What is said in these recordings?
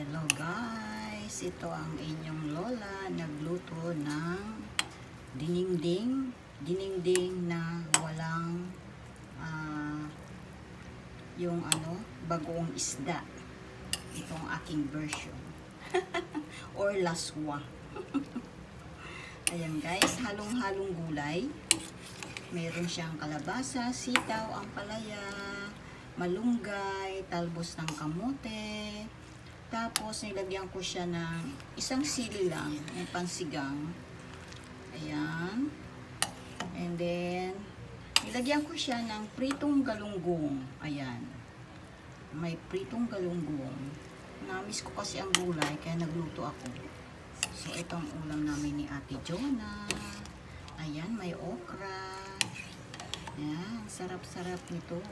Hello guys, ito ang inyong lola nagluto ng diningding, diningding na walang ah, yung ano, bagoong isda. Ito ang aking version. Or laswa. Ayan guys, halong-halong gulay. Meron siyang kalabasa, sitaw, ampalaya, malunggay, talbos ng kamote. Tapos nilagyan ko siya ng isang sili lang, ng pansigang. Ayan. And then, nilagyan ko siya ng pritong galunggong. Ayan. May pritong galunggong. Namiss ko kasi ang gulay, kaya nagluto ako. So, ito ang ulam namin ni Ate Jonah. Ayan, may okra. Ayan, sarap-sarap nito.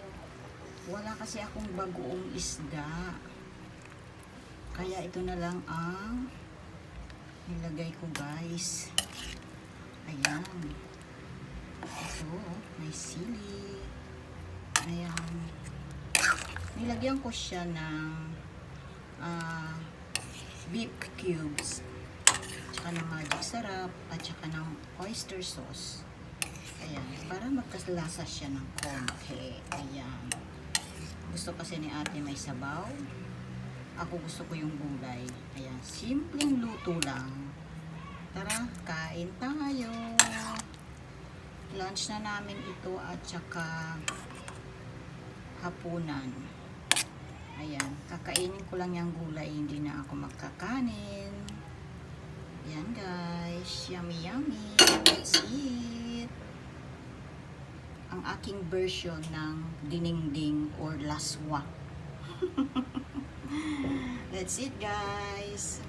Wala kasi akong bagoong isda. Kaya ito na lang ang nilagay ko guys. Ayan. Ito, may sili. Ayan. Nilagyan ko siya ng ah, beef cubes. Tsaka ng magic sarap. At tsaka ng oyster sauce. Ayan. Para magkaslasa siya ng konti. Ayan. Gusto kasi ni ate may sabaw. Ako gusto ko yung gulay. Ayan, simpleng luto lang. Tara, kain tayo. Lunch na namin ito at saka hapunan. Ayan, kakainin ko lang yung gulay, hindi na ako magkakanin. Ayan guys, yummy yummy. Let's eat. Ang aking version ng diningding or laswa. That's it guys.